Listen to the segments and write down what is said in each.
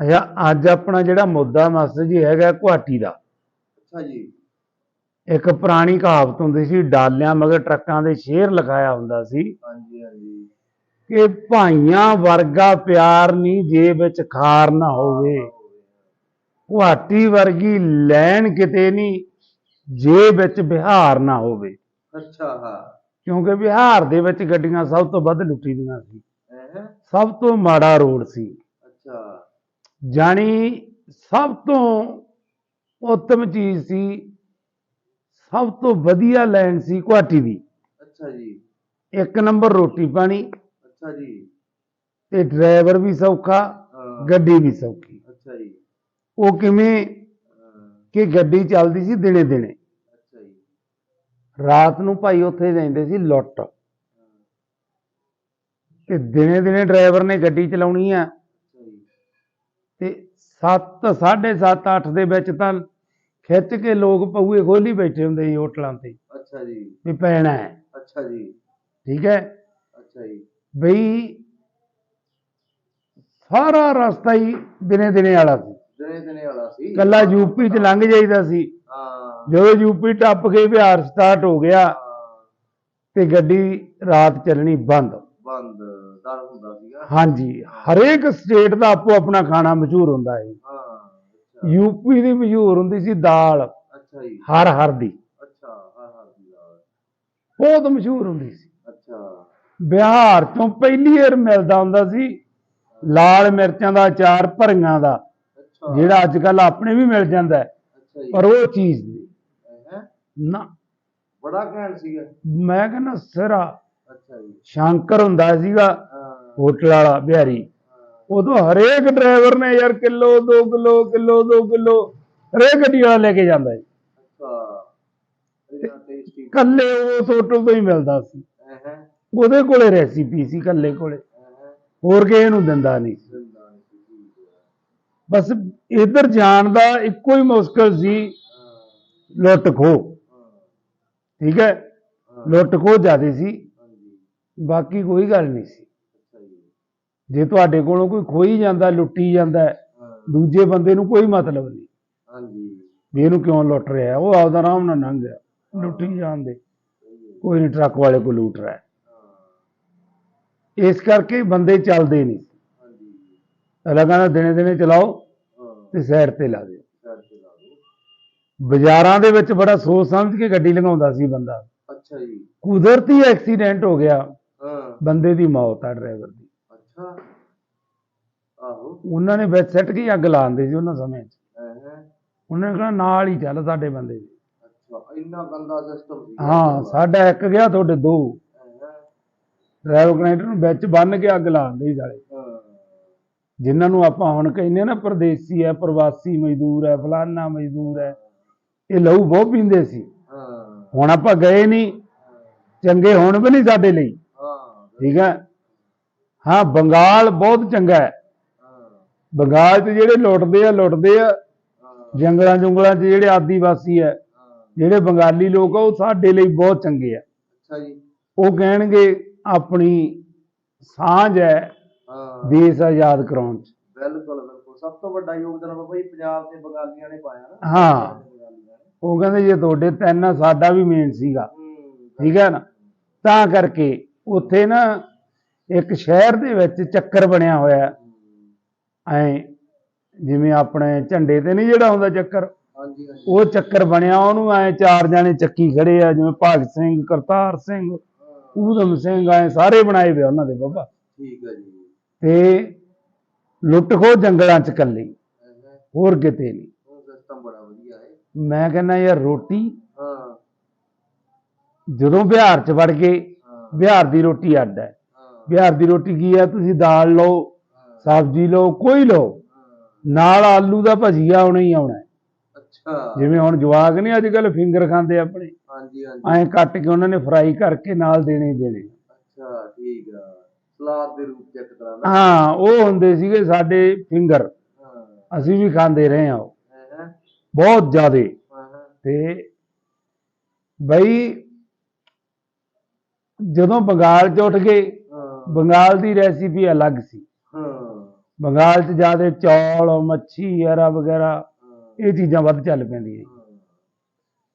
ਅੱਛਾ ਅੱਜ ਆਪਣਾ ਜਿਹੜਾ ਮੁੱਦਾ ਮਾਸਟਰ ਜੀ ਹੈਗਾ ਗੁਹਾਟੀ ਦਾ। ਅੱਛਾ ਜੀ। ਇੱਕ ਪੁਰਾਣੀ ਕਹਾਵਤ ਹੁੰਦੀ ਸੀ ਡਾਲਿਆਂ ਮਗਰ ਟਰੱਕਾਂ ਦੇ ਸ਼ੇਰ ਲਿਖਾਇਆ ਹੁੰਦਾ ਸੀ। ਹਾਂਜੀ ਹਾਂਜੀ। ਕਿ ਭਾਈਆਂ ਵਰਗਾ ਪਿਆਰ ਨਹੀਂ ਜੇ ਵਿੱਚ ਖਾਰ ਨਾ ਹੋਵੇ। ਗੁਹਾਟੀ ਵਰਗੀ ਲੈਣ ਕਿਤੇ ਨਹੀਂ ਜੇ ਵਿੱਚ ਬਿਹਾਰ ਨਾ ਹੋਵੇ। ਅੱਛਾ ਹਾਂ। ਕਿਉਂਕਿ ਬਿਹਾਰ ਦੇ ਵਿੱਚ ਗੱਡੀਆਂ ਸਭ ਤੋਂ ਵੱਧ ਲੁੱਟੀ ਦੀਆਂ ਸੀ। ਸਭ ਤੋਂ ਮਾੜਾ ਰੋਡ ਸੀ। ਜਾਣੀ ਸਭ ਤੋਂ ਉੱਤਮ ਚੀਜ਼ ਸੀ ਸਭ ਤੋਂ ਵਧੀਆ ਲੈਣ ਸੀ ਗੁਹਾਟੀ ਦੀ। ਅੱਛਾ ਜੀ। ਇੱਕ ਨੰਬਰ ਰੋਟੀ ਪਾਣੀ। ਅੱਛਾ ਜੀ। ਤੇ ਡਰਾਈਵਰ ਵੀ ਸੌਖਾ ਗੱਡੀ ਵੀ ਸੌਖੀ। ਅੱਛਾ ਜੀ। ਉਹ ਕਿਵੇਂ ਕਿ ਗੱਡੀ ਚੱਲਦੀ ਸੀ ਦਿਨੇ ਦਿਨੇ। ਅੱਛਾ ਜੀ। ਰਾਤ ਨੂੰ ਭਾਈ ਉੱਥੇ ਜਾਂਦੇ ਸੀ ਲੁੱਟ। ਤੇ ਦਿਨੇ ਦਿਨੇ ਡਰਾਈਵਰ ਨੇ ਗੱਡੀ ਚਲਾਉਣੀ ਆ। 7 7:30 8 ਦੇ ਵਿੱਚ ਤਾਂ ਖਿੱਚ ਕੇ ਲੋਕ ਪਊਏ ਖੋਲੀ ਬੈਠੇ ਹੁੰਦੇ ਸੀ ਹੋਟਲਾਂ ਤੇ। ਅੱਛਾ ਜੀ। ਵੀ ਪੈਣਾ ਹੈ ਅੱਛਾ ਜੀ। ਠੀਕ ਹੈ ਅੱਛਾ ਜੀ। ਬਈ ਸਾਰਾ ਰਸਤਾ ਹੀ ਦਿਨੇ ਦਿਨੇ ਵਾਲਾ ਸੀ। ਦਿਨੇ ਦਿਨੇ ਵਾਲਾ ਸੀ। ਕੱਲਾ ਯੂਪੀ ਚ ਲੰਘ ਜਾਈਦਾ ਸੀ। ਹਾਂ। ਜਦੋਂ ਯੂਪੀ ਟੱਪ ਕੇ ਬਿਹਾਰ ਸਟਾਰਟ ਹੋ ਗਿਆ ਤੇ ਗੱਡੀ ਰਾਤ ਚੱਲਣੀ ਬੰਦ। ਬੰਦ ਦਰ ਹੁੰਦਾ ਸੀਗਾ। ਹਾਂਜੀ ਹਰੇਕ ਸਟੇਟ ਦਾ ਆਪੋ ਆਪਣਾ ਖਾਣਾ ਮਸ਼ਹੂਰ ਹੁੰਦਾ ਹੈ ਹਾਂ ਯੂਪੀ ਦੀ ਮਸ਼ਹੂਰ ਹੁੰਦੀ ਸੀ ਦਾਲ। ਅੱਛਾ ਜੀ। ਹਰ ਹਰ ਦੀ। ਅੱਛਾ ਹਾਂ ਹਾਂ ਜੀ ਹਾਂ, ਬਹੁਤ ਮਸ਼ਹੂਰ ਹੁੰਦੀ ਸੀ। ਅੱਛਾ। ਬਿਹਾਰ ਤੋਂ ਪਹਿਲੀ ਵਾਰ ਮਿਲਦਾ ਹੁੰਦਾ ਸੀ ਲਾਲ ਮਿਰਚਾਂ ਦਾ ਅਚਾਰ ਭਰੀਆਂ ਦਾ ਜਿਹੜਾ ਅੱਜ ਕੱਲ ਆਪਣੇ ਵੀ ਮਿਲ ਜਾਂਦਾ ਹੈ। ਪਰ ਉਹ ਚੀਜ਼ ਨਹੀਂ। ਨਾ। ਬੜਾ ਘੈਂਟ ਸੀਗਾ। ਮੈਂ ਕਹਿੰਦਾ ਸਿਰਾ। ਅੱਛਾ ਜੀ। ਸ਼ੰਕਰ ਹੁੰਦਾ ਸੀਗਾ ਹੋਟਲ ਵਾਲਾ ਬਿਹਾਰੀ। ਉਦੋਂ ਹਰੇਕ ਡਰਾਈਵਰ ਨੇ ਯਾਰ ਕਿਲੋ 2 ਕਿਲੋ ਕਿਲੋ 2 ਕਿਲੋ ਹਰੇਕ ਗੱਡੀ ਵਾਲਾ ਲੈ ਕੇ ਜਾਂਦਾ ਸੀ ਅੱਛਾ। ਕੱਲੇ ਉਸ ਹੋਟਲ ਤੋਂ ਹੀ ਮਿਲਦਾ ਸੀ। ਉਹਦੇ ਕੋਲੇ ਰੈਸੀਪੀ ਸੀ ਕੱਲੇ। ਕੋਲੇ ਹੋਰ ਕਿਸੇ ਨੂੰ ਦਿੰਦਾ ਨਹੀਂ। ਬਸ ਇੱਧਰ ਜਾਣ ਦਾ ਇੱਕੋ ਹੀ ਮੁਸ਼ਕਲ ਸੀ ਲੁੱਟ ਖੋ ਠੀਕ ਹੈ? ਲੁੱਟ ਖੋ ਜ਼ਿਆਦੇ ਸੀ। ਬਾਕੀ ਕੋਈ ਗੱਲ ਨਹੀਂ ਸੀ। ਜੀ। ਤੁਹਾਡੇ ਕੋਲੋਂ ਕੋਈ ਖੋਈ ਜਾਂਦਾ ਲੁੱਟੀ ਜਾਂਦਾ ਦੂਜੇ ਬੰਦੇ ਨੂੰ ਕੋਈ ਮਤਲਬ ਨਹੀਂ। ਹਾਂਜੀ। ਵੀ ਇਹਨੂੰ ਕਿਉਂ ਲੁੱਟ ਰਿਹਾ? ਉਹ ਆਪਦਾ ਆਰਾਮ ਨਾਲ ਲੰਘ ਗਿਆ। ਲੁੱਟੀ ਜਾਂਦੇ। ਕੋਈ ਨਹੀਂ ਟਰੱਕ ਵਾਲੇ ਕੋ ਲੂਟ ਰਿਹਾ। ਇਸ ਕਰਕੇ ਬੰਦੇ ਚੱਲਦੇ ਨਹੀਂ ਹਾਂਜੀ। ਕਹਿੰਦਾ ਦਿਨੇ ਦਿਨੇ ਚਲਾਓ ਤੇ ਸਾਈਡ ਤੇ ਲਾ ਦਿਓ। ਬਾਜ਼ਾਰਾਂ ਦੇ ਵਿੱਚ ਬੜਾ ਸੋਚ ਸਮਝ ਕੇ ਗੱਡੀ ਲੰਘਾਉਂਦਾ ਸੀ ਬੰਦਾ। ਅੱਛਾ ਜੀ। ਕੁਦਰਤੀ ਐਕਸੀਡੈਂਟ ਹੋ ਗਿਆ। ਬੰਦੇ ਦੀ ਮੌਤ ਆ ਡਰਾਈਵਰ ਦੀ। ਅੱਛਾ। ਆਹੋ। ਉਹਨਾਂ ਨੇ ਵਿੱਚ ਸੱਟ ਕੇ ਅੱਗ ਲਾ ਦਿੰਦੇ ਸੀ ਉਹਨਾਂ ਸਮੇਂ 'ਚ। ਉਹਨਾਂ ਨੇ ਕਿਹਾ ਨਾਲ ਹੀ ਚੱਲ ਸਾਡੇ ਬੰਦੇ ਦੀ। ਅੱਛਾ ਇੰਨਾ ਗੰਦਾ ਸਿਸਟਮ ਸੀ। ਹਾਂ ਸਾਡਾ ਇੱਕ ਗਿਆ ਤੁਹਾਡੇ ਦੋ। ਡਰਾਈਵਰ ਕਨੈਕਟਰ ਨੂੰ ਵਿੱਚ ਬੰਨ ਕੇ ਅੱਗ ਲਾ ਦਿੰਦੇ ਸੀ ਸਾਲੇ। ਜਿਨ੍ਹਾਂ ਨੂੰ ਆਪਾਂ ਹੁਣ ਕਹਿੰਦੇ ਨਾ ਪਰਦੇਸੀ ਹੈ ਪ੍ਰਵਾਸੀ ਮਜ਼ਦੂਰ ਹੈ ਫਲਾਨਾ ਮਜ਼ਦੂਰ ਹੈ ਇਹ ਲਹੂ ਬਹੁਤ ਪੀਂਦੇ ਸੀ। ਹਾਂ। ਹੁਣ ਆਪਾਂ ਗਏ ਨਹੀਂ। ਚੰਗੇ ਹੁਣ ਵੀ ਨਹੀਂ ਸਾਡੇ ਲਈ। ਠੀਕ ਹੈ? ਹਾਂ ਬੰਗਾਲ ਬਹੁਤ ਚੰਗਾ ਹੈ। ਬੰਗਾਲ 'ਚ ਜਿਹੜੇ ਲੁੱਟਦੇ ਆ ਲੁੱਟਦੇ ਆ। ਜੰਗਲਾਂ ਜੁੰਗਲਾਂ 'ਚ ਜਿਹੜੇ ਆਦੀਵਾਸੀ ਹੈ ਹਾਂ ਜਿਹੜੇ ਬੰਗਾਲੀ ਲੋਕ ਆ ਉਹ ਸਾਡੇ ਲਈ ਬਹੁਤ ਚੰਗੇ ਆ। ਅੱਛਾ ਜੀ। ਉਹ ਕਹਿਣਗੇ ਆਪਣੀ ਸਾਂਝ ਹੈ ਦੇਸ਼ ਆਜ਼ਾਦ ਕਰਾਉਣ 'ਚ। ਬਿਲਕੁਲ ਬਿਲਕੁਲ। ਸਭ ਤੋਂ ਵੱਡਾ ਯੋਗਦਾਨ ਬਾਬਾ ਜੀ ਪੰਜਾਬ ਦੇ ਬੰਗਾਲੀਆਂ ਨੇ ਪਾਇਆ ਨਾ। ਹਾਂ। ਉਹ ਕਹਿੰਦੇ ਜੇ ਤੁਹਾਡੇ ਤਿੰਨ ਆ ਸਾਡਾ ਵੀ ਮੇਨ ਸੀਗਾ। ਠੀਕ ਹੈ ਨਾ? ਤਾਂ ਕਰਕੇ ਉੱਥੇ ਨਾ ਇੱਕ ਸ਼ਹਿਰ ਦੇ ਵਿੱਚ ਚੱਕਰ ਬਣਿਆ ਹੋਇਆ ਐ ਜਿਵੇਂ ਆਪਣੇ ਝੰਡੇ ਤੇ ਨਹੀਂ ਜਿਹੜਾ ਹੁੰਦਾ ਚੱਕਰ? ਉਹ ਚੱਕਰ ਬਣਿਆ ਉਹਨੂੰ ਐ ਚਾਰ ਜਾਣੇ ਚੱਕੀ ਖੜੇ ਆ ਜਿਵੇਂ ਭਗਤ ਸਿੰਘ ਕਰਤਾਰ ਸਿੰਘ ਊਧਮ ਸਿੰਘ ਐ ਸਾਰੇ ਬਣਾਏ ਵੇ ਉਹਨਾਂ ਦੇ ਬਾਬਾ। ਠੀਕ ਹੈ ਜੀ। ਤੇ ਲੁੱਟ ਖੋ ਜੰਗਲਾਂ ਚ ਕੱਲੀ ਹੋਰ ਕਿਤੇ ਨਹੀਂ। ਉਹ ਸਿਸਟਮ ਬੜਾ ਵਧੀਆ ਹੈ। ਮੈਂ ਕਹਿੰਦਾ ਯਾਰ ਰੋਟੀ ਹਾਂ। ਜਦੋਂ ਬਿਹਾਰ ਚ ਵੜ ਗਏ ਬਿਹਾਰ ਦੀ ਰੋਟੀ ਅੱਡ ਹੈ। ਬਿਹਾਰ ਦੀ ਰੋਟੀ ਕੀ ਹੈ? ਤੁਸੀਂ ਦਾਲ ਲਓ ਸਬਜ਼ੀ ਲਓ ਕੋਈ ਲਓ। ਨਾਲ ਆਲੂ ਦਾ ਭਜੀਆ ਆਉਣਾ ਹੀ ਆਉਣਾ। ਅੱਛਾ। ਜਿਵੇਂ ਹੁਣ ਜਵਾਗ ਨਹੀਂ ਅੱਜ ਕੱਲ ਫਿੰਗਰ ਖਾਂਦੇ ਆਪਣੇ। ਹਾਂਜੀ ਹਾਂਜੀ। ਐਂ ਕੱਟ ਕੇ ਉਹਨਾਂ ਨੇ ਫਰਾਈ ਕਰਕੇ ਨਾਲ ਦੇਣੇ ਦੇਣੇ। ਅੱਛਾ ਠੀਕ ਆ। ਸਲਾਦ ਦੇ ਰੂਪ ਚ ਇੱਕ ਤਰ੍ਹਾਂ ਦਾ। ਹਾਂ ਉਹ ਹੁੰਦੇ ਸੀਗੇ ਸਾਡੇ ਫਿੰਗਰ। ਅਸੀਂ ਵੀ ਖਾਂਦੇ ਰਹੇ ਹਾਂ ਉਹ। ਬਹੁਤ ਜ਼ਿਆਦੇ। ਤੇ ਬਈ ਜਦੋਂ ਬੰਗਾਲ ਚ ਉੱਠ ਗਏ ਬੰਗਾਲ ਦੀ ਰੈਸਿਪੀ ਅਲੱਗ ਸੀ। ਹਾਂ। ਬੰਗਾਲ 'ਚ ਜਿਆਦੇ ਚੌਲ ਮੱਛੀ ਐਰਾ ਵਗੈਰਾ ਇਹ ਚੀਜ਼ਾਂ ਵੱਧ ਚੱਲ ਪੈਂਦੀਆਂ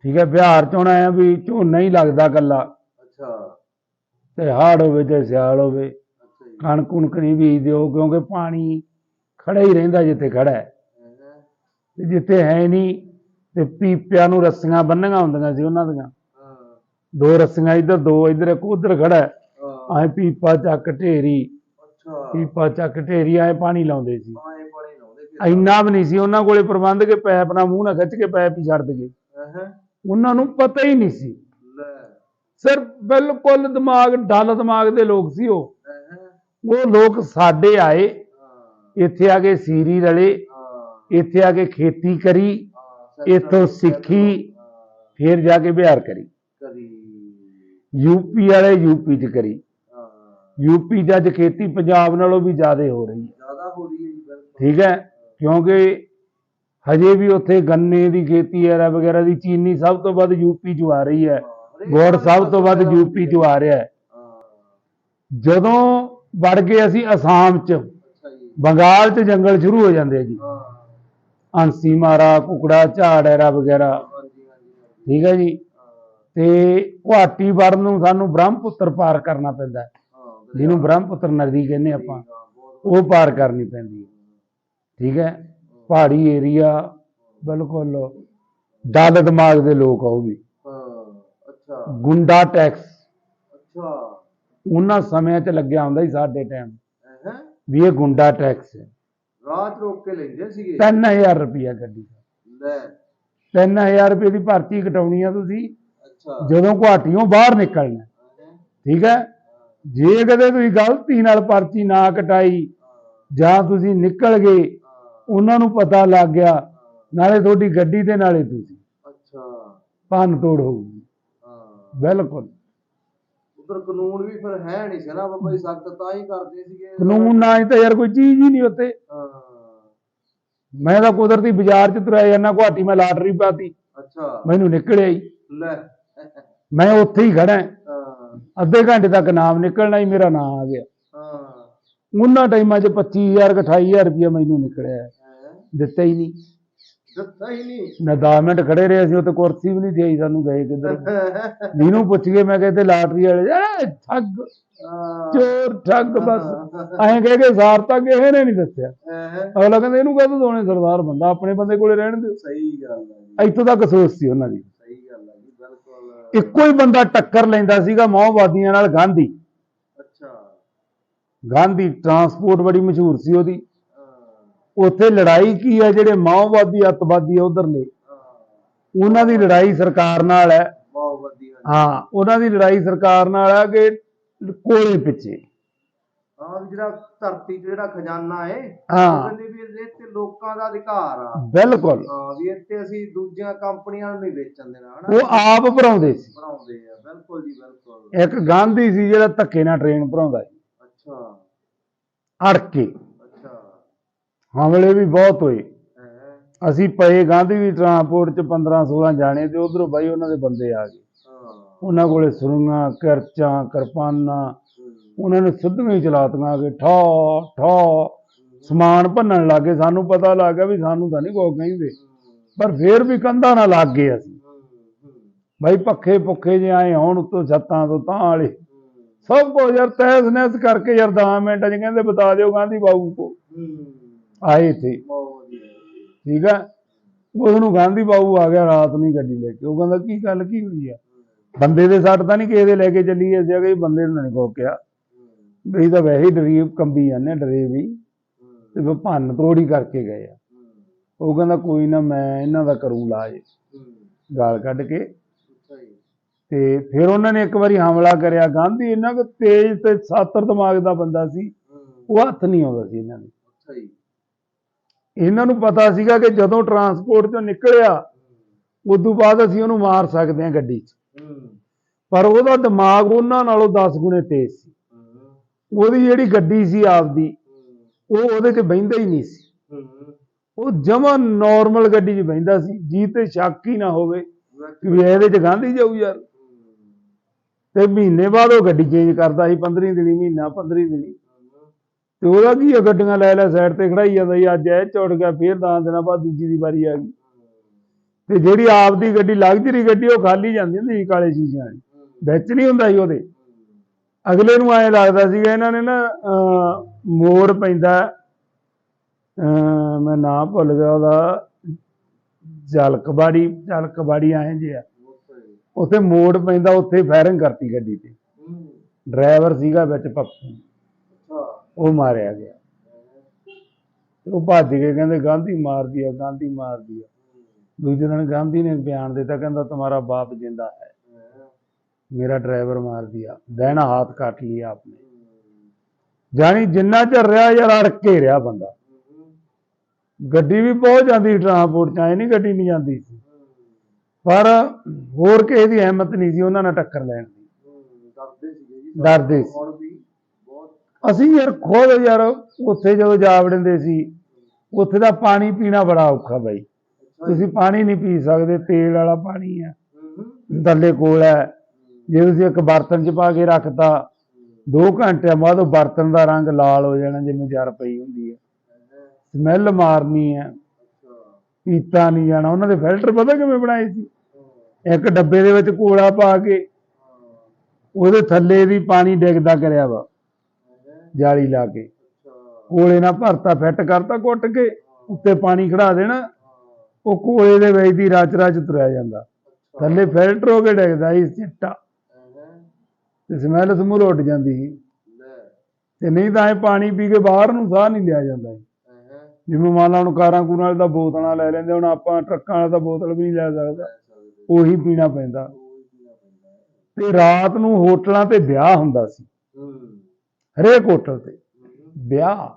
ਠੀਕ ਹੈ ਬਿਹਾਰ 'ਚ ਆਇਆ ਵੀ ਝੋਨਾ ਹੀ ਲੱਗਦਾ ਕੱਲਾ ਅੱਛਾ। ਤੇ ਹਾੜ ਹੋਵੇ ਤੇ ਸਿਆਲ ਹੋਵੇ ਕਣਕ ਕੁਣਕ ਨਹੀਂ ਬੀਜਦੇ ਉਹ ਕਿਉਂਕਿ ਪਾਣੀ ਖੜਾ ਹੀ ਰਹਿੰਦਾ ਜਿੱਥੇ ਖੜਾ ਹੈ। ਤੇ ਜਿੱਥੇ ਹੈ ਨਹੀਂ ਤੇ ਪੀਪਿਆਂ ਨੂੰ ਰੱਸੀਆਂ ਬੰਨੀਆਂ ਹੁੰਦੀਆਂ ਸੀ ਉਹਨਾਂ ਦੀਆਂ। ਦੋ ਰੱਸੀਆਂ ਇੱਧਰ ਦੋ ਇੱਧਰ ਇੱਕ ਉੱਧਰ ਖੜਾ ਐ ਪੀਪਾ ਚੱਕ ਢੇਰੀ। ਅੱਛਾ। ਪੀਪਾ ਚੱਕ ਢੇਰੀ ਐ ਪਾਣੀ ਲਾਉਂਦੇ ਸੀ। ਇੰਨਾ ਵੀ ਨਹੀਂ ਸੀ ਉਹਨਾਂ ਕੋਲੇ ਪ੍ਰਬੰਧ ਕੇ ਪੈਪ ਨਾਲ ਮੂੰਹ ਨਾਲ ਖਿੱਚ ਕੇ ਪੈਪ ਹੀ ਛੱਡ ਦਗੇ ਉਹਨਾਂ ਨੂੰ ਪਤਾ ਹੀ ਨਹੀਂ ਸੀ। ਲੈ। ਸਿਰ ਬਿਲਕੁਲ ਦਿਮਾਗ ਡਲ ਦਿਮਾਗ ਦੇ ਲੋਕ ਸੀ ਉਹ। ਉਹ ਲੋਕ ਸਾਡੇ ਆਏ ਇੱਥੇ ਆ ਕੇ ਸੀਰੀ ਰਲੇ ਇੱਥੇ ਆ ਕੇ ਖੇਤੀ ਕਰੀ ਇੱਥੋਂ ਸਿੱਖੀ ਫਿਰ ਜਾ ਕੇ ਬਿਹਾਰ ਕਰੀ। ਕਰੀ। ਯੂਪੀ ਵਾਲੇ ਯੂਪੀ 'ਚ ਕਰੀ। ਯੂਪੀ 'ਚ ਅੱਜ ਖੇਤੀ ਪੰਜਾਬ ਨਾਲੋਂ ਵੀ ਜ਼ਿਆਦਾ ਹੋ ਰਹੀ ਹੈ। ਜ਼ਿਆਦਾ ਹੋ ਰਹੀ ਹੈ ਜੀ ਬਿਲਕੁਲ। ਠੀਕ ਹੈ? ਕਿਉਂਕਿ ਹਜੇ ਵੀ ਉੱਥੇ ਗੰਨੇ ਦੀ ਖੇਤੀ ਐਰਾ ਵਗੈਰਾ ਦੀ ਚੀਨੀ ਸਭ ਤੋਂ ਵੱਧ ਯੂਪੀ 'ਚ ਆ ਰਹੀ ਹੈ। ਗੁੜ ਸਭ ਤੋਂ ਵੱਧ ਯੂਪੀ 'ਚ ਆ ਰਿਹਾ ਹੈ। ਜਦੋਂ ਵੜ ਗਏ ਅਸੀਂ ਅਸਾਮ 'ਚ ਬੰਗਾਲ 'ਚ ਜੰਗਲ ਸ਼ੁਰੂ ਹੋ ਜਾਂਦੇ ਜੀ। ਹਾਂਸੀ ਮਾਰਾ ਕੁਕੜਾ ਝਾੜ ਐਰਾ ਵਗੈਰਾ। ਠੀਕ ਹੈ ਜੀ? ਤੇ ਗੁਹਾਟੀ ਵੜਨ ਨੂੰ ਸਾਨੂੰ ਬ੍ਰਹਮਪੁੱਤਰ ਪਾਰ ਕਰਨਾ ਪੈਂਦਾ ਜਿਹਨੂੰ ਬ੍ਰਹਮਪੁੱਤਰ ਨਦੀ ਕਹਿੰਦੇ ਆਪਾਂ ਉਹ ਪਾਰ ਕਰਨੀ ਪੈਂਦੀ ਹੈ। ਠੀਕ ਹੈ? ਪਹਾੜੀ ਏਰੀਆ ਬਿਲਕੁਲ। ਡਲ ਦਿਮਾਗ ਦੇ ਲੋਕ ਆ ਉਹ ਵੀ। ਅੱਛਾ। ਗੁੰਡਾ ਟੈਕਸ। ਅੱਛਾ। ਉਹਨਾਂ ਸਮਿਆਂ 'ਚ ਲੱਗਿਆ ਹੁੰਦਾ ਸੀ ਸਾਡੇ ਟਾਈਮ ਵੀ ਇਹ ਗੁੰਡਾ ਟੈਕਸ ਹੈ। ਰਾਤ ਰੋਕ ਕੇ ਲੈਂਦੇ ਸੀਗੇ? 3000 ਰੁਪਿਆ ਗੱਡੀ ਦਾ। ਲੈ। 3000 ਰੁਪਏ ਦੀ ਭਰਤੀ ਕਟਾਉਣੀ ਆ ਤੁਸੀਂ। ਜਦੋਂ ਗੁਹਾਟੀਓਂ ਬਾਹਰ ਨਿਕਲਣਾ? ਠੀਕ ਹੈ? ਜੇ ਕਦੇ ਤੁਸੀਂ ਗਲਤੀ ਨਾਲ ਪਰਚੀ ਨਾ ਕਟਾਈ ਜਾਂ ਤੁਸੀਂ ਨਿਕਲ ਗਏ ਉਹਨਾਂ ਨੂੰ ਪਤਾ ਲੱਗ ਗਿਆ ਨਾਲੇ ਤੁਹਾਡੀ ਗੱਡੀ ਤੇ ਨਾਲੇ ਤੁਸੀਂ। ਅੱਛਾ। ਭੰਨ ਤੋੜ ਹੋਊਗੀ ਹਾਂ। ਬਿਲਕੁਲ। ਉਧਰ ਕਾਨੂੰਨ ਵੀ ਫਿਰ ਹੈ ਨਹੀਂ ਸੀ ਨਾ ਬਾਬਾ ਜੀ ਸਖਤ ਤਾਂ ਹੀ ਕਰਦੇ ਸੀਗੇ। ਕਾਨੂੰਨ ਨਾ ਹੀ ਤਾਂ ਯਾਰ ਕੋਈ ਚੀਜ਼ ਹੀ ਨਹੀਂ ਉੱਤੇ ਹਾਂ। ਮੈਂ ਤਾਂ ਕੁਦਰਤੀ ਬਾਜ਼ਾਰ 'ਚ ਤੁਰਿਆ ਜਾਂਦਾ ਗੁਹਾਟੀ ਮੈਂ ਲਾਟਰੀ ਪਾਤੀ। ਅੱਛਾ। ਮੈਨੂੰ ਨਿਕਲਿਆ ਹੀ। ਲੈ। ਮੈਂ ਉੱਥੇ ਹੀ ਖੜਾ ਅੱਧੇ ਘੰਟੇ ਤੱਕ ਨਾਮ ਨਿਕਲਣਾ ਹੀ ਮੇਰਾ ਨਾਮ ਆ ਗਿਆ। ਹਾਂ। ਉਹਨਾਂ ਟਾਈਮਾਂ 'ਚ 25000 ਕਿ 28000 ਰੁਪਇਆ ਮੈਨੂੰ ਨਿਕਲਿਆ। ਦਿੱਤਾ ਹੀ ਨਹੀਂ। ਦਿੱਤਾ ਹੀ ਨਹੀਂ। ਨਾ 10 ਮਿੰਟ ਖੜੇ ਰਹੇ ਅਸੀਂ ਉੱਥੇ ਕੁਰਸੀ ਵੀ ਨਹੀਂ ਦੇਈ ਸਾਨੂੰ ਗਏ ਕਿੱਧਰ। ਜਿਹਨੂੰ ਪੁੱਛ ਕੇ ਮੈਂ ਕਹਿੰਦੇ ਲਾਟਰੀ ਵਾਲੇ ਯਾਰ ਠੱਗ ਚੋਰ ਠੱਗ ਬਸ। ਐਂ ਕਹਿ ਕੇ ਸਾਰ ਤੱਕ ਇਹ ਨੇ ਨਹੀਂ ਦੱਸਿਆ। ਅਗਲਾ ਕਹਿੰਦਾ ਇਹਨੂੰ ਕਹਦੋਂ ਦੋਣੇ ਸਰਦਾਰ ਬੰਦਾ ਆਪਣੇ ਬੰਦੇ ਕੋਲੇ ਰਹਿਣ ਦਿਓ। ਸਹੀ ਗੱਲ ਹੈ ਇੱਥੋਂ ਤੱਕ ਸੋਚ ਸੀ ਉਹਨਾਂ ਦੀ ਸਹੀ ਗੱਲ ਹੈ ਜੀ ਬਿਲਕੁਲ ਇੱਕੋ ਹੀ ਬੰਦਾ ਟੱਕਰ ਲੈਂਦਾ ਸੀਗਾ ਮਾਓਵਾਦੀਆਂ ਨਾਲ ਗਾਂਧੀ। ਅੱਛਾ। ਗਾਂਧੀ ਟਰਾਂਸਪੋਰਟ ਬੜੀ ਮਸ਼ਹੂਰ ਸੀ ਉਹਦੀ। ਉੱਥੇ ਲੜਾਈ ਕੀ ਹੈ ਜਿਹੜੇ ਮਾਓਵਾਦੀ ਅੱਤਵਾਦੀ ਆ ਉਧਰਲੇ? ਹਾਂ। ਉਹਨਾਂ ਦੀ ਲੜਾਈ ਸਰਕਾਰ ਨਾਲ ਹੈ। ਹਾਂ ਉਹਨਾਂ ਦੀ ਲੜਾਈ ਸਰਕਾਰ ਨਾਲ ਹੈ ਕਿ ਕੋਲੇ ਪਿੱਛੇ। ਹਾਂ ਵੀ ਜਿਹੜਾ ਧਰਤੀ ਜਿਹੜਾ ਖਜ਼ਾਨਾ ਹੈ। ਹਾਂ। ਕਹਿੰਦੇ ਵੀ ਇਹਦੇ ਤੇ ਲੋਕਾਂ ਦਾ ਅਧਿਕਾਰ ਆ। ਬਿਲਕੁਲ। ਹਾਂ ਵੀ ਇੱਥੇ ਅਸੀਂ ਦੂਜੀਆਂ ਕੰਪਨੀਆਂ ਨੂੰ ਨਹੀਂ ਵੇਚਣ ਦੇਣਾ ਹਨਾ? ਉਹ ਆਪ ਭਰਾਉਂਦੇ ਸੀ। ਬਣਾਉਂਦੇ ਆ ਬਿਲਕੁਲ ਜੀ ਬਿਲਕੁਲ। ਇੱਕ ਗਾਂਧੀ ਸੀ ਜਿਹੜਾ ਧੱਕੇ ਨਾਲ ਟ੍ਰੇਨ ਭਰਾਉਂਦਾ ਸੀ। ਅੱਛਾ। ਅੜ ਕੇ ਅੱਛਾ। ਹਮਲੇ ਵੀ ਬਹੁਤ ਹੋਏ। ਅਸੀਂ ਪਏ ਗਾਂਧੀ ਦੀ ਟਰਾਂਸਪੋਰਟ ਚ 15 16 ਜਾਣੇ ਤੇ ਉਧਰੋਂ ਬਾਈ ਉਹਨਾਂ ਦੇ ਬੰਦੇ ਆ ਗਏ। ਉਹਨਾਂ ਕੋਲੇ ਸੁਰੰਗਾਂ ਕਰਚਾਂ ਕਿਰਪਾਨਾਂ ਉਹਨਾਂ ਨੇ ਸਿੱਧੀਆਂ ਹੀ ਚਲਾਤੀਆਂ ਕਿ ਠਾ ਠਾ। ਸਮਾਨ ਭੰਨਣ ਲੱਗੇ ਸਾਨੂੰ ਪਤਾ ਲੱਗ ਗਿਆ ਵੀ ਸਾਨੂੰ ਤਾਂ ਨਹੀਂ ਕੋਈ ਕਹਿੰਦੇ। ਪਰ ਫੇਰ ਵੀ ਕੰਧਾਂ ਨਾਲ ਲੱਗ ਗਏ ਅਸੀਂ। ਹੂੰ, ਬਾਈ ਪੱਖੇ ਪੁੱਖੇ ਜੇ ਆਏ ਹੁਣ ਉੱਤੋਂ ਛੱਤਾਂ ਤੋਂ ਤਾਂ ਵਾਲੇ। ਸਭ ਕੁਝ ਯਾਰ ਤਹਿਸ ਨਹਿਸ ਕਰਕੇ ਯਾਰ 10 ਮਿੰਟ ਚ ਕਹਿੰਦੇ ਬਤਾ ਦਿਓ ਗਾਂਧੀ ਬਾਬੂ ਕੋ। ਆਏ ਥੇ ਠੀਕ ਹੈ? ਉਸ ਨੂੰ ਗਾਂਧੀ ਬਾਬੂ ਆ ਗਿਆ ਰਾਤ ਨੂੰ ਗੱਡੀ ਲੈ ਕੇ। ਉਹ ਕਹਿੰਦਾ ਕੀ ਗੱਲ ਕੀ ਹੋਈ ਆ? ਬੰਦੇ ਦੇ ਸੱਟ ਤਾਂ ਨਹੀਂ ਕਿਸੇ ਦੇ ਲੈ ਕੇ ਚੱਲੀ ਐ ਕਿ ਬੰਦੇ ਨੇ ਨਹੀਂ ਕੋ ਵੀ ਤਾਂ ਵੈਸੇ ਹੀ ਕੰਬੀ ਜਾਂਦੇ ਡਰੇ ਵੀ। ਤੇ ਫਿਰ ਭੰਨ ਤੋੜੀ ਕਰਕੇ ਗਏ ਆ। ਉਹ ਕਹਿੰਦਾ ਕੋਈ ਨਾ ਮੈਂ ਇਹਨਾਂ ਦਾ ਕਰੂੰ ਇਲਾਜ। ਹੂੰ, ਗਾਲ ਕੱਢ ਕੇ। ਤੇ ਫਿਰ ਉਹਨਾਂ ਨੇ ਇੱਕ ਵਾਰੀ ਹਮਲਾ ਕਰਿਆ। ਗਾਂਧੀ ਇੰਨਾ ਕੁ ਤੇਜ਼ ਤੇ ਸਾਤਰ ਦਿਮਾਗ ਦਾ ਬੰਦਾ ਸੀ। ਉਹ ਹੱਥ ਨਹੀਂ ਆਉਂਦਾ ਸੀ ਇਹਨਾਂ ਦੇ। ਇਹਨਾਂ ਨੂੰ ਪਤਾ ਸੀਗਾ ਕਿ ਜਦੋਂ ਟਰਾਂਸਪੋਰਟ ਚੋਂ ਨਿਕਲਿਆ ਹੂੰ, ਉਦੋਂ ਬਾਅਦ ਅਸੀਂ ਉਹਨੂੰ ਮਾਰ ਸਕਦੇ ਹਾਂ ਗੱਡੀ 'ਚ। ਪਰ ਉਹਦਾ ਦਿਮਾਗ ਉਹਨਾਂ ਨਾਲੋਂ 10 ਗੁਣੇ ਤੇਜ਼ ਸੀ। ਉਹਦੀ ਜਿਹੜੀ ਗੱਡੀ ਸੀ ਆਪਦੀ, ਉਹ ਉਹਦੇ 'ਚ ਬਹਿੰਦਾ ਹੀ ਨਹੀਂ ਸੀ। ਉਹ ਜਮਾ ਨਾਰਮਲ ਗੱਡੀ 'ਚ ਬਹਿੰਦਾ ਸੀ ਜੀ ਤੇ ਸ਼ੱਕ ਹੀ ਨਾ ਹੋਵੇ ਕਿ ਵੀ ਇਹਦੇ 'ਚ ਗਾਂਧੀ ਜਾਊ ਯਾਰ। ਤੇ ਮਹੀਨੇ ਬਾਅਦ ਉਹ ਗੱਡੀ ਚੇਂਜ ਕਰਦਾ ਸੀ 15 ਦਿਨੀ ਮਹੀਨਾ 15 ਦਿਨੀ। ਤੇ ਉਹਦਾ ਕੀ ਆ, ਗੱਡੀਆਂ ਲੈ ਲੈ ਸਾਈਡ ਤੇ ਖੜਾਈ ਜਾਂਦਾ ਜੀ ਅੱਜ ਇਹ ਚੁੜ ਗਿਆ, ਫੇਰ ਦਸ ਦਿਨਾਂ ਬਾਅਦ ਦੂਜੀ ਦੀ ਵਾਰੀ ਆ ਗਈ। ਤੇ ਜਿਹੜੀ ਆਪਦੀ ਗੱਡੀ ਲਗਜ਼ਰੀ ਗੱਡੀ, ਉਹ ਖਾਲੀ ਜਾਂਦੀ ਹੁੰਦੀ ਸੀ, ਕਾਲੇ ਸ਼ੀਸ਼ਿਆਂ ਵਿੱਚ ਨਹੀਂ ਹੁੰਦਾ ਸੀ ਉਹਦੇ। ਅਗਲੇ ਨੂੰ ਐ ਲੱਗਦਾ ਸੀਗਾ ਇਹਨਾਂ ਨੇ ਨਾ ਮੋਰ ਪੈਂਦਾ ਮੈਂ ਨਾਂ ਭੁੱਲ ਗਿਆ ਉਹਦਾ, ਜਲਕਬਾੜੀ ਜਲਕਬਾੜੀ ਆਏ ਜੇ ਆ ਉੱਥੇ ਮੋੜ ਪੈਂਦਾ, ਉੱਥੇ ਫਾਇਰਿੰਗ ਕਰਤੀ ਗੱਡੀ ਤੇ। ਡਰਾਈਵਰ ਸੀਗਾ ਵਿੱਚ ਪੱਪੂ ਉਹ ਮਾਰਿਆ ਗਿਆ। ਉਹ ਭੱਜ ਕੇ ਕਹਿੰਦੇ ਗਾਂਧੀ ਮਾਰਦੀ ਆ, ਗਾਂਧੀ ਮਾਰਦੀ ਆ। ਦੂਜੇ ਦਿਨ ਗਾਂਧੀ ਨੇ ਬਿਆਨ ਦਿੱਤਾ, ਕਹਿੰਦਾ, ਤੁਹਾਡਾ ਬਾਪ ਜਿੰਦਾ ਹੈ। मेरा ड्राइवर मार दिया दैना हाथ काट लिया आपने ਜਾਣੀ ਜਿੰਨਾ ਚਿਰ ਰਿਹਾ ਯਾਰ ਅੜ ਕੇ ਰਿਹਾ ਬੰਦਾ ਗੱਡੀ ਵੀ ਪਹੁੰਚ ਜਾਂਦੀ ਟਰਾਂਸਪੋਰਟ ਚ ਐ ਨਹੀਂ ਗੱਡੀ ਨਹੀਂ ਜਾਂਦੀ ਸੀ ਪਰ ਹੋਰ ਕਿਸੇ ਦੀ ਹਿੰਮਤ ਨਹੀਂ ਸੀ ਉਹਨਾਂ ਨਾਲ ਟੱਕਰ ਲੈਣ ਦੀ ਡਰਦੇ ਸੀਗੇ ਜੀ ਡਰਦੇ ਸੀ ਹੁਣ ਵੀ ਬਹੁਤ ਅਸੀਂ ਯਾਰ ਖੁਦ ਯਾਰ ਉੱਥੇ ਜਦੋਂ ਜਾ ਵੜਦੇ ਸੀ ਉੱਥੇ ਦਾ ਪਾਣੀ ਪੀਣਾ ਬੜਾ ਔਖਾ ਬਾਈ ਤੁਸੀਂ ਪਾਣੀ ਨਹੀਂ ਪੀ ਸਕਦੇ ਤੇਲ ਵਾਲਾ ਪਾਣੀ ਹੈ ਥੱਲੇ ਕੋਲ ਹੈ ਜੇ ਤੁਸੀਂ ਇੱਕ ਬਰਤਨ 'ਚ ਪਾ ਕੇ ਰੱਖਤਾ 2 ਘੰਟਿਆਂ ਬਾਅਦ ਉਹ ਬਰਤਨ ਦਾ ਰੰਗ ਲਾਲ ਹੋ ਜਾਣਾ, ਜਿਵੇਂ ਜਰ ਪਈ ਹੁੰਦੀ ਹੈ। ਸਮੈਲ ਮਾਰਨੀ ਹੈ। ਪੀਤਾ ਨਹੀਂ ਜਾਣਾ। ਉਹਨਾਂ ਦੇ ਫਿਲਟਰ ਪਤਾ ਕਿਵੇਂ ਬਣਾਏ ਸੀ? ਇੱਕ ਡੱਬੇ ਦੇ ਵਿੱਚ ਕੋਲਾ ਪਾ ਕੇ, ਉਹਦੇ ਥੱਲੇ ਦੀ ਪਾਣੀ ਡਿੱਗਦਾ ਕਰਿਆ ਵਾ, ਜਾਲੀ ਲਾ ਕੇ। ਕੋਲੇ ਨਾਲ ਭਰਤਾ, ਫਿੱਟ ਕਰਤਾ, ਕੁੱਟ ਕੇ, ਉੱਤੇ ਪਾਣੀ ਖੜਾ ਦੇਣਾ। ਉਹ ਕੋਲੇ ਦੇ ਵਿੱਚ ਦੀ ਰਚ ਰਚ ਤੁਰਿਆ ਜਾਂਦਾ। ਥੱਲੇ ਫਿਲਟਰ ਹੋ ਕੇ ਡਿੱਗਦਾ ਸੀ ਚਿੱਟਾ ਤੇ ਸਮੈਲ ਸਮੂਰ ਉੱਡ ਜਾਂਦੀ ਸੀ। ਤੇ ਨਹੀਂ ਤਾਂ ਇਹ ਪਾਣੀ ਪੀ ਕੇ ਬਾਹਰ ਨੂੰ ਸਾਹ ਨਹੀਂ ਲਿਆ ਜਾਂਦਾ ਸੀ। ਜਿਵੇਂ ਮੰਨ ਲਾ ਹੁਣ ਕਾਰਾਂ ਕੂਰਾਂ ਵਾਲੇ ਤਾਂ ਬੋਤਲਾਂ ਲੈ ਲੈਂਦੇ ਹੁਣ ਆਪਾਂ ਟਰੱਕਾਂ ਵਾਲਾ ਤਾਂ ਬੋਤਲ ਵੀ ਨਹੀਂ ਲੈ ਸਕਦਾ। ਉਹੀ ਪੀਣਾ ਪੈਂਦਾ। ਤੇ ਰਾਤ ਨੂੰ ਹੋਟਲਾਂ ਤੇ ਵਿਆਹ ਹੁੰਦਾ ਸੀ। ਹਰੇਕ ਹੋਟਲ ਤੇ ਵਿਆਹ।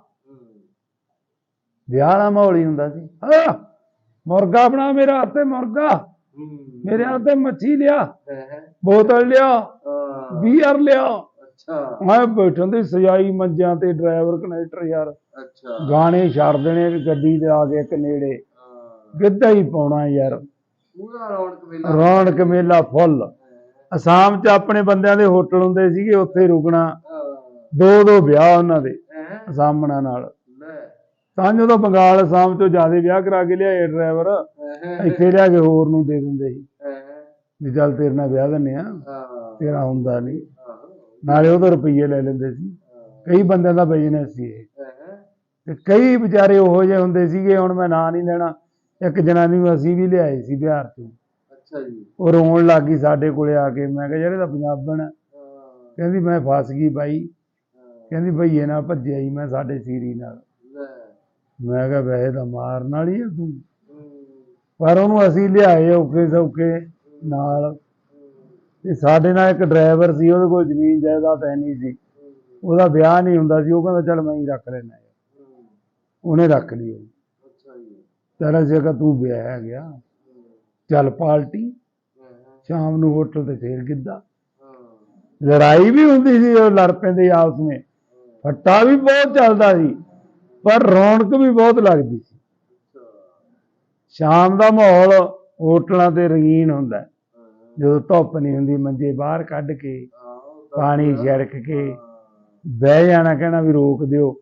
ਵਿਆਹ ਵਾਲਾ ਮਾਹੌਲ ਹੀ ਹੁੰਦਾ ਸੀ। ਹਾਂ ਮੁਰਗਾ ਬਣਾ ਮੇਰਾ ਹੱਥੇ ਮੁਰਗਾ। ਮੇਰੇ ਹੱਥੇ ਮੱਛੀ ਲਿਆ ਬੋਤਲ ਲਿਆ ਬੀਅਰ ਲਿਆ। ਅੱਛਾ। ਮੈਂ ਬੈਠਣ ਦੇ ਸਜਾਈ ਮੰਜਿਆਂ ਤੇ ਡਰਾਈਵਰ ਕਨੈਕਟਰ ਯਾਰ। ਅੱਛਾ। ਗਾਣੇ ਛੱਡ ਦੇਣੇ ਗੱਡੀ ਦੇ ਆ ਕੇ ਇੱਕ ਨੇੜੇ। ਗਿੱਧਾ ਹੀ ਪਾਉਣਾ ਯਾਰ। ਪੂਰਾ ਰੌਣਕ ਮੇਲਾ। ਰੌਣਕ ਮੇਲਾ ਫੁੱਲ। ਅਸਾਮ 'ਚ ਆਪਣੇ ਬੰਦਿਆਂ ਦੇ ਹੋਟਲ ਹੁੰਦੇ ਸੀਗੇ ਉੱਥੇ ਰੁਕਣਾ। ਦੋ ਦੋ ਵਿਆਹ ਉਹਨਾਂ ਦੇ ਅਸਾਮਣਾ ਨਾਲ। ਤਾਂ ਜਦੋਂ ਬੰਗਾਲ ਅਸਾਮ 'ਚੋਂ ਜਿਆਦੇ ਵਿਆਹ ਕਰਾ ਕੇ ਲਿਆਏ ਡਰਾਈਵਰ ਇੱਥੇ ਲਿਆ ਕੇ ਹੋਰ ਨੂੰ ਦੇ ਦਿੰਦੇ ਸੀ। ਵੀ ਚੱਲ ਤੇਰੇ ਨਾਲ ਵਿਆਹ ਦਿੰਨੇ ਆ ਤੇਰਾ ਹੁੰਦਾ ਨਹੀਂ। ਨਾਲੇ ਉਹਦੇ ਰੁਪਈਏ ਲੈ ਲੈਂਦੇ ਸੀ। ਕਈ ਬੰਦਿਆਂ ਦਾ ਬਿਜ਼ਨਸ ਸੀ ਇਹ। ਤੇ ਕਈ ਵਿਚਾਰੇ ਉਹੋ ਜਿਹੇ ਹੁੰਦੇ ਸੀਗੇ ਹੁਣ ਮੈਂ ਨਾਂ ਨਹੀਂ ਲੈਣਾ। ਇੱਕ ਜਨਾਨੀ ਨੂੰ ਅਸੀਂ ਵੀ ਲਿਆਏ ਸੀ ਬਿਹਾਰ ਤੋਂ। ਅੱਛਾ ਜੀ। ਉਹ ਰੋਣ ਲੱਗ ਗਈ ਸਾਡੇ ਕੋਲੇ ਆ ਕੇ। ਮੈਂ ਕਿਹਾ ਯਾਰ ਇਹ ਤਾਂ ਪੰਜਾਬਣ ਹੈ। ਕਹਿੰਦੀ ਮੈਂ ਫਸ ਗਈ ਬਾਈ। ਕਹਿੰਦੀ ਭਈਏ ਨਾਲ ਭੱਜਿਆ ਹੀ ਮੈਂ ਸਾਡੇ ਸੀਰੀ ਨਾਲ। ਮੈਂ ਕਿਹਾ ਵੈਸੇ ਤਾਂ ਮਾਰਨ ਵਾਲੀ ਹੈ ਤੂੰ। ਪਰ ਉਹਨੂੰ ਅਸੀਂ ਲਿਆਏ ਔਖੇ ਸੌਖੇ ਨਾਲ। ਤੇ ਸਾਡੇ ਨਾਲ ਇੱਕ ਡਰਾਈਵਰ ਸੀ ਉਹਦੇ ਕੋਲ ਜ਼ਮੀਨ ਜਾਇਦਾਦ ਹੈ ਨਹੀਂ ਸੀ। ਉਹਦਾ ਵਿਆਹ ਨਹੀਂ ਹੁੰਦਾ ਸੀ ਉਹ ਕਹਿੰਦਾ ਚੱਲ ਮੈਂ ਹੀ ਰੱਖ ਲੈਣਾ ਉਹਨੇ ਰੱਖ ਲਈ ਉਹ। ਅੱਛਾ ਜੀ। ਅਸੀਂ ਕਿਹਾ ਤੂੰ ਵਿਆਹ ਗਿਆ ਚੱਲ ਪਾਰਟੀ ਸ਼ਾਮ ਨੂੰ ਹੋਟਲ ਤੇ ਫੇਰ ਗਿੱਧਾ। ਲੜਾਈ ਵੀ ਹੁੰਦੀ ਸੀ ਉਹ ਲੜ ਪੈਂਦੇ ਆਪਸ ਵਿੱਚ। ਫੱਟਾ ਵੀ ਬਹੁਤ ਚੱਲਦਾ ਸੀ ਪਰ ਰੌਣਕ ਵੀ ਬਹੁਤ ਲੱਗਦੀ ਸੀ। ਸ਼ਾਮ ਦਾ ਮਾਹੌਲ ਹੋਟਲਾਂ ਤੇ ਰੰਗੀਨ ਹੁੰਦਾ। ਜਦੋਂ ਧੁੱਪ ਨਹੀਂ ਹੁੰਦੀ ਮੰਜੇ ਬਾਹਰ ਕੱਢ ਕੇ ਪਾਣੀ ਛਿੜਕ ਕੇ ਬਹਿ ਜਾਣਾ ਕਹਿਣਾ ਵੀ ਰੋਕ ਦਿਓ।